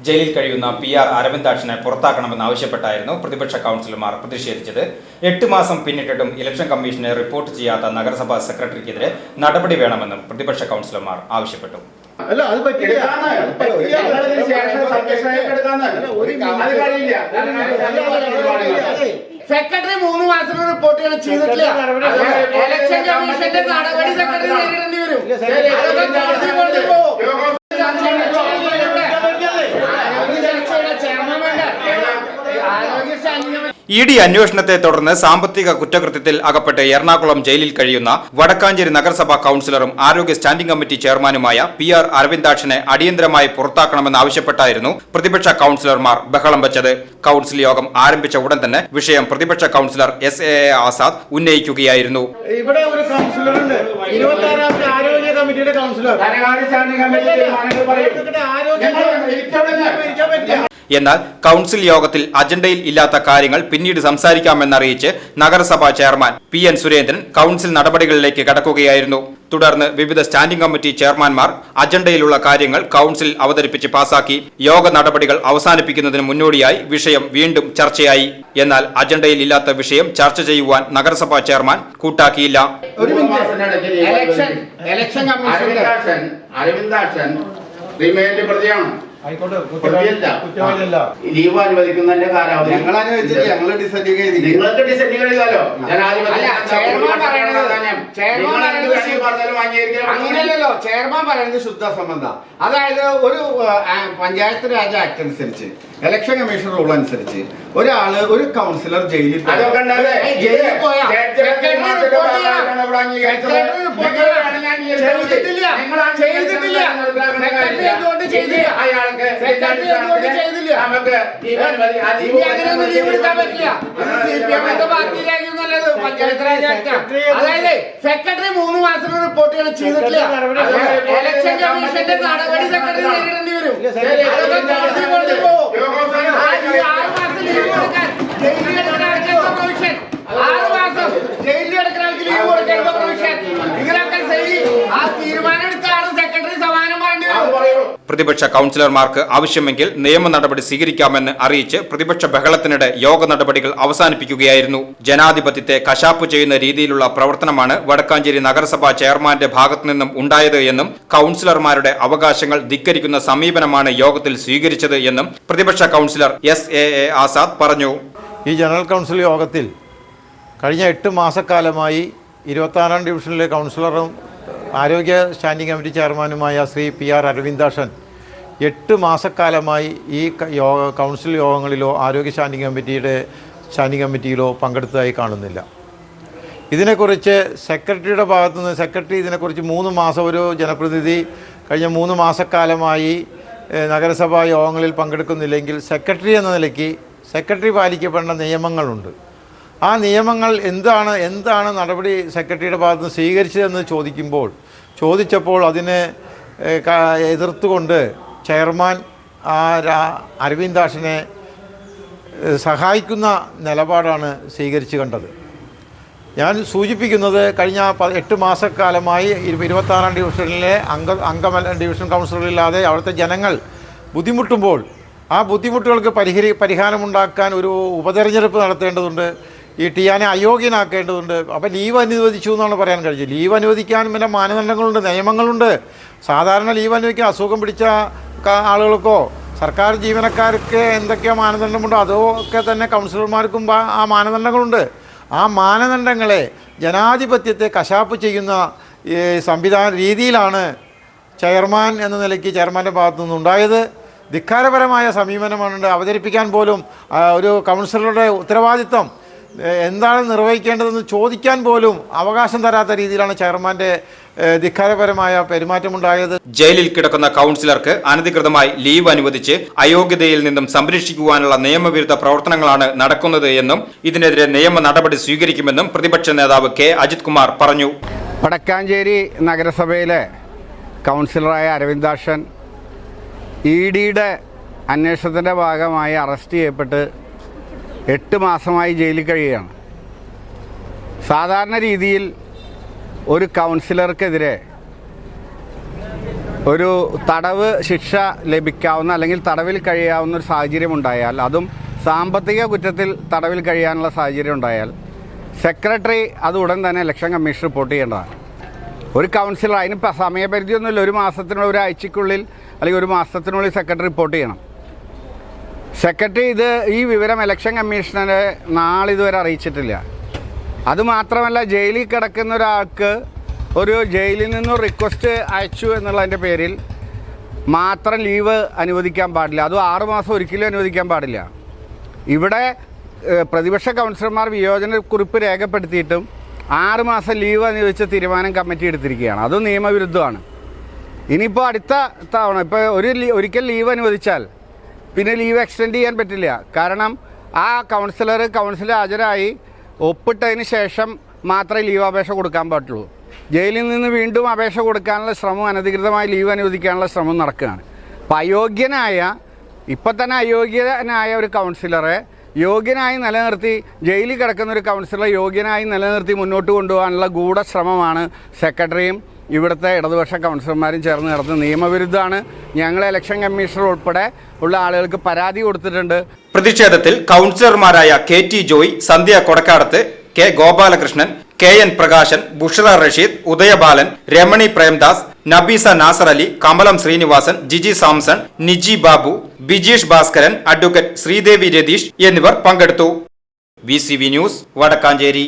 ജയിലിൽ കഴിയുന്ന P R അരവിന്ദാക്ഷനെ പുറത്താക്കണമെന്നാവശ്യപ്പെട്ടായിരുന്നു പ്രതിപക്ഷ കൗൺസിലർമാർ പ്രതിഷേധിച്ചത്. എട്ട് മാസം പിന്നിട്ടിട്ടും ഇലക്ഷൻ കമ്മീഷനെ റിപ്പോർട്ട് ചെയ്യാത്ത നഗരസഭാ സെക്രട്ടറിക്കെതിരെ നടപടി വേണമെന്നും പ്രതിപക്ഷ കൗൺസിലർമാർ ആവശ്യപ്പെട്ടു. അല്ല അത് പറ്റില്ല. സെക്രട്ടറി മൂന്ന് മാസത്തിന് റിപ്പോർട്ട് ചെയ്യണം ചെയ്തിട്ടില്ല. നടപടി- ഇലക്ഷൻ കമ്മീഷന്റെ നടപടി സെക്രട്ടറി നേരിടേണ്ടി വരും ഇല്ല, സെക്രട്ടറി- അതൊക്കെ കോടതി കോടതി പോവും. യോഗം ചർച്ചയുടെ ചെയർമാൻ വേണ്ടേ? ആരോഗ്യ ചർച്ചയുടെ ചെയർമാൻ വേണ്ടേ? ആരോഗ്യ സ്റ്റാൻഡിംഗ് കമ്മിറ്റി ഇ ഡി അന്വേഷണത്തെ തുടർന്ന് സാമ്പത്തിക കുറ്റകൃത്യത്തിൽ അകപ്പെട്ട് എറണാകുളം ജയിലിൽ കഴിയുന്ന വടക്കാഞ്ചേരി നഗരസഭാ കൌൺസിലറും ആരോഗ്യ സ്റ്റാൻഡിംഗ് കമ്മിറ്റി ചെയർമാനുമായ പി ആർ അരവിന്ദാക്ഷനെ അടിയന്തരമായി പുറത്താക്കണമെന്നാവശ്യപ്പെട്ടായിരുന്നു പ്രതിപക്ഷ കൌൺസിലർമാർ ബഹളം വെച്ചത്. കൌൺസിൽ യോഗം ആരംഭിച്ച ഉടൻ തന്നെ വിഷയം പ്രതിപക്ഷ councillor S A A Azad ഉന്നയിക്കുകയായിരുന്നു. ഇവിടെ ഒരു ആരോഗ്യ കമ്മിറ്റിയുടെ കൗൺസിലർ. ആരോഗ്യ എന്നാൽ കൌൺസിൽ യോഗത്തിൽ അജണ്ടയിൽ ഇല്ലാത്ത കാര്യങ്ങൾ പിന്നീട് സംസാരിക്കാമെന്നറിയിച്ച് നഗരസഭാ chairman P N Surendran council നടപടികളിലേക്ക് കടക്കുകയായിരുന്നു. തുടർന്ന് വിവിധ സ്റ്റാൻഡിംഗ് കമ്മിറ്റി ചെയർമാൻമാർ അജണ്ടയിലുള്ള കാര്യങ്ങൾ കൌൺസിൽ അവതരിപ്പിച്ച് പാസാക്കി. യോഗ നടപടികൾ അവസാനിപ്പിക്കുന്നതിന് മുന്നോടിയായി വിഷയം വീണ്ടും ചർച്ചയായി. എന്നാൽ അജണ്ടയിൽ ഇല്ലാത്ത വിഷയം ചർച്ച ചെയ്യുവാൻ നഗരസഭാ ചെയർമാൻ കൂട്ടാക്കിയില്ല. ഒരു മിനിറ്റ്. മാസത്തിനിടയ്ക്ക് ലീവ് ഇലക്ഷൻ ഇലക്ഷൻ കമ്മീഷന്റെ അരവിന്ദാക്ഷൻ റിമൈൻഡ് പ്രതിയാണ്. ലീവ് അനുവദിക്കുന്നതിന്റെ കാലാവധി. ഞങ്ങൾ അനുവദിച്ചില്ല ഞങ്ങൾ ഡിസൈഡ് ചെയ്തില്ല നിങ്ങൾക്ക് ഡിസൈഡ് ചെയ്താലോ? ജനാധിപത്യ അല്ല, ചെയർമാൻ പറയുന്നത് ശുദ്ധ സംബന്ധ അതായത് ഒരു പഞ്ചായത്ത് രാജ് ആക്ട് അനുസരിച്ച് ഇലക്ഷൻ കമ്മീഷൻ റൂൾ അനുസരിച്ച് ഒരാൾ ഒരു കൗൺസിലർ ജയിലിൽ ജയിലിൽ പോയാ? അയാൾക്ക് നമുക്ക് അതായത് സെക്രട്ടറി മൂന്ന് മാസം റിപ്പോർട്ട് ചെയ്യണം ചെയ്തിട്ടില്ല. ഇലക്ഷൻ കമ്മീഷന്റെ നടപടി സെക്രട്ടറി നേരിടേണ്ടി വരും. ഇല്ല, അതൊക്കെ കോടതി കോടതി പോവും. യോഗം ആ, ഈ ആറ് മാസം ലീവ് കൊടുക്കാൻ ജയിലിൽ കിടക്കുന്ന ആൾക്ക് എന്താ പ്രൊവിഷൻ ആറ് മാസം ജയിലിൽ കിടക്കുന്ന ആൾക്ക് ലീവ് കൊടുക്കാൻ എന്താ പ്രൊവിഷൻ ഇതിനൊക്കെ ശരി ആ തീരുമാനം എടുത്ത ആൾ സെക്രട്ടറി സമാനം പറയേണ്ടി അത് വരും പറയൂ പ്രതിപക്ഷ കൌൺസിലർമാർക്ക് ആവശ്യമെങ്കിൽ നിയമ നടപടി സ്വീകരിക്കാമെന്ന് അറിയിച്ച് പ്രതിപക്ഷ ബഹളത്തിനിടെ യോഗ നടപടികൾ അവസാനിപ്പിക്കുകയായിരുന്നു. ജനാധിപത്യത്തെ കശാപ്പ് ചെയ്യുന്ന രീതിയിലുള്ള പ്രവർത്തനമാണ് വടക്കാഞ്ചേരി നഗരസഭാ ചെയർമാന്റെ ഭാഗത്തു നിന്നും ഉണ്ടായത് എന്നും കൌൺസിലർമാരുടെ അവകാശങ്ങൾ ധിക്കരിക്കുന്ന സമീപനമാണ് യോഗത്തിൽ സ്വീകരിച്ചത് എന്നും പ്രതിപക്ഷ councillor S A A Azad പറഞ്ഞു. ഈ ജനറൽ കൗൺസിൽ യോഗത്തിൽ കഴിഞ്ഞ എട്ട് മാസക്കാലമായി ഇരുപത്താറാം ഡിവിഷനിലെ കൗൺസിലറും ആരോഗ്യ സ്റ്റാൻഡിംഗ് കമ്മിറ്റി ചെയർമാനുമായ ശ്രീ പി ആർ അരവിന്ദാഷൻ എട്ട് മാസക്കാലമായി ഈ യോഗ കൗൺസിൽ യോഗങ്ങളിലോ ആരോഗ്യ സ്റ്റാൻഡിംഗ് കമ്മിറ്റിയുടെ സ്റ്റാൻഡിംഗ് കമ്മിറ്റിയിലോ പങ്കെടുത്തതായി കാണുന്നില്ല. ഇതിനെക്കുറിച്ച് സെക്രട്ടറിയുടെ ഭാഗത്തുനിന്ന് സെക്രട്ടറി ഇതിനെക്കുറിച്ച് മൂന്ന് മാസം ഒരു ജനപ്രതിനിധി കഴിഞ്ഞ മൂന്ന് മാസക്കാലമായി നഗരസഭാ യോഗങ്ങളിൽ പങ്കെടുക്കുന്നില്ലെങ്കിൽ സെക്രട്ടറി എന്ന നിലയ്ക്ക് സെക്രട്ടറി പാലിക്കപ്പെടേണ്ട നിയമങ്ങളുണ്ട്. ആ നിയമങ്ങൾ എന്താണ് എന്താണ് നടപടി സെക്രട്ടറിയുടെ ഭാഗത്ത് നിന്ന് സ്വീകരിച്ചതെന്ന് ചോദിക്കുമ്പോൾ ചോദിച്ചപ്പോൾ അതിനെ എതിർത്തുകൊണ്ട് ചെയർമാൻ അരവിന്ദാഷിനെ സഹായിക്കുന്ന നിലപാടാണ് സ്വീകരിച്ചു കണ്ടത്. ഞാൻ സൂചിപ്പിക്കുന്നത് കഴിഞ്ഞ എട്ട് മാസക്കാലമായി ഇരു- ഇരുപത്താറാം ഡിവിഷനിലെ അംഗ അംഗമല്ല ഡിവിഷൻ കൗൺസിലറില്ലാതെ അവിടുത്തെ ജനങ്ങൾ ബുദ്ധിമുട്ടുമ്പോൾ ആ ബുദ്ധിമുട്ടുകൾക്ക് പരിഹരി പരിഹാരമുണ്ടാക്കാൻ ഒരു ഉപതെരഞ്ഞെടുപ്പ് നടത്തേണ്ടതുണ്ട് ഈ ടിയാനെ അയോഗ്യനാക്കേണ്ടതുണ്ട് അപ്പോൾ ലീവ് അനുവദിച്ചു എന്നാണ് പറയാൻ കഴിഞ്ഞത് ലീവ് അനുവദിക്കാൻ പിന്നെ മാനദണ്ഡങ്ങളുണ്ട് നിയമങ്ങളുണ്ട്. സാധാരണ ലീവ് അനുവദിക്കാൻ അസുഖം പിടിച്ച ആളുകൾക്കോ? സർക്കാർ ജീവനക്കാർക്ക് എന്തൊക്കെയോ മാനദണ്ഡമുണ്ടോ അതൊക്കെ തന്നെ കൗൺസിലർമാർക്കും ആ- മാനദണ്ഡങ്ങളുണ്ട്. ആ മാനദണ്ഡങ്ങളെ ജനാധിപത്യത്തെ കശാപ്പ് ചെയ്യുന്ന സംവിധാന രീതിയിലാണ് ചെയർമാൻ എന്ന നിലയ്ക്ക് ചെയർമാന്റെ ഭാഗത്തു നിന്നുണ്ടായത്. ധിക്കാരപരമായ സമീപനമാണ് അവതരിപ്പിക്കാൻ പോലും ഒരു കൗൺസിലറുടെ ഉത്തരവാദിത്വം ഏഹ്, എന്താണ് നിർവഹിക്കേണ്ടതെന്ന് ചോദിക്കാൻ പോലും അവകാശം തരാത്ത രീതിയിലാണ് ചെയർമാന്റെ ധിക്കാരപരമായ പെരുമാറ്റമുണ്ടായത്. ജയിലിൽ കിടക്കുന്ന കൗൺസിലർക്ക് അനധികൃതമായി ലീവ് അനുവദിച്ച് അയോഗ്യതയിൽ നിന്നും സംരക്ഷിക്കുവാനുള്ള നിയമവിരുദ്ധ പ്രവർത്തനങ്ങളാണ് നടക്കുന്നത് എന്നും ഇതിനെതിരെ നിയമ നടപടി സ്വീകരിക്കുമെന്നും പ്രതിപക്ഷ നേതാവ് കെ. അജിത് കുമാർ പറഞ്ഞു. വടക്കാഞ്ചേരി നഗരസഭയിലെ കൗൺസിലറായ അരവിന്ദാക്ഷൻ ഇ ഡിയുടെ അന്വേഷണത്തിന്റെ ഭാഗമായി അറസ്റ്റ് ചെയ്യപ്പെട്ട് എട്ട് മാസമായി ജയിലിൽ കഴിയുകയാണ്. സാധാരണ രീതിയിൽ ഒരു കൗൺസിലർക്കെതിരെ ഒരു തടവ് ശിക്ഷ ലഭിക്കാവുന്ന അല്ലെങ്കിൽ തടവിൽ കഴിയാവുന്ന ഒരു സാഹചര്യം ഉണ്ടായാൽ അതും സാമ്പത്തിക കുറ്റത്തിൽ തടവിൽ കഴിയാനുള്ള സാഹചര്യം ഉണ്ടായാൽ സെക്രട്ടറി അത് ഉടൻ തന്നെ ഇലക്ഷൻ കമ്മീഷൻ റിപ്പോർട്ട് ചെയ്യേണ്ടതാണ്. ഒരു കൗൺസിലർ അതിന് സമയപരിധിയൊന്നുമില്ല. ഒരു മാസത്തിനുള്ളിൽ ഒരാഴ്ചക്കുള്ളിൽ അല്ലെങ്കിൽ ഒരു മാസത്തിനുള്ളിൽ സെക്രട്ടറി റിപ്പോർട്ട് ചെയ്യണം. സെക്രട്ടറി ഇത് ഈ വിവരം ഇലക്ഷൻ കമ്മീഷണറെ നാളിതുവരെ അറിയിച്ചിട്ടില്ല. അതുമാത്രമല്ല ജയിലിൽ കിടക്കുന്ന ഒരാൾക്ക് ഒരു ജയിലിൽ നിന്നും റിക്വസ്റ്റ് അയച്ചു എന്നുള്ളതിന്റെ പേരിൽ മാത്രം ലീവ് അനുവദിക്കാൻ പാടില്ല. അതും ആറുമാസം ഒരിക്കലും അനുവദിക്കാൻ പാടില്ല. ഇവിടെ പ്രതിപക്ഷ കൗൺസിലർമാർ വിയോജന കുറിപ്പ് രേഖപ്പെടുത്തിയിട്ടും ആറുമാസം ലീവ് അനുവദിച്ച തീരുമാനം കമ്മിറ്റി എടുത്തിരിക്കുകയാണ്. അതും നിയമവിരുദ്ധമാണ്. ഇനിയിപ്പോൾ അടുത്ത തവണ ഇപ്പോൾ ഒരു ഒരിക്കൽ ലീവ് അനുവദിച്ചാൽ പിന്നെ ലീവ് എക്സ്റ്റെൻഡ് ചെയ്യാൻ പറ്റില്ല. കാരണം ആ കൗൺസിലർ കൗൺസിൽ ഹാജരായി. ഒപ്പിട്ടതിന് ശേഷം മാത്രമേ ലീവ് അപേക്ഷ കൊടുക്കാൻ പറ്റുള്ളൂ ജയിലിൽ നിന്ന് വീണ്ടും അപേക്ഷ കൊടുക്കാനുള്ള ശ്രമം അനധികൃതമായി ലീവ് അനുവദിക്കാനുള്ള ശ്രമം നടക്കുകയാണ്. അപ്പം അയോഗ്യനായ ഇപ്പം തന്നെ അയോഗ്യനായ ഒരു കൗൺസിലറെ യോഗ്യനായി നിലനിർത്തി ജയിലിൽ കിടക്കുന്ന ഒരു കൗൺസിലറെ യോഗ്യനായി നിലനിർത്തി മുന്നോട്ട് കൊണ്ടുപോകാനുള്ള ഗൂഢശ്രമമാണ് സെക്രട്ടറിയും ഇവിടുത്തെ ഇടതുപക്ഷ കൗൺസിലർമാരും ചേർന്ന് നടത്തുന്ന നിയമവിരുദ്ധമാണ്. ഞങ്ങൾ ഇലക്ഷൻ കമ്മീഷണർ ഉൾപ്പെടെ ഉള്ള ആളുകൾക്ക് പരാതി കൊടുത്തിട്ടുണ്ട്. പ്രതിഷേധത്തിൽ കൗൺസിലർമാരായ K T Joy Sandhya Kodakkadath K Gopalakrishnan K N Prakashan Bushara Rasheed Udayabalan Ramani Premdas Nabeesa Nasar Ali Kamalam Srinivasan Giji Samson Niji Babu Bijeesh Bhaskaran advocate Sreedevi Ratheesh എന്നിവർ പങ്കെടുത്തു. V news Vadakkancherry.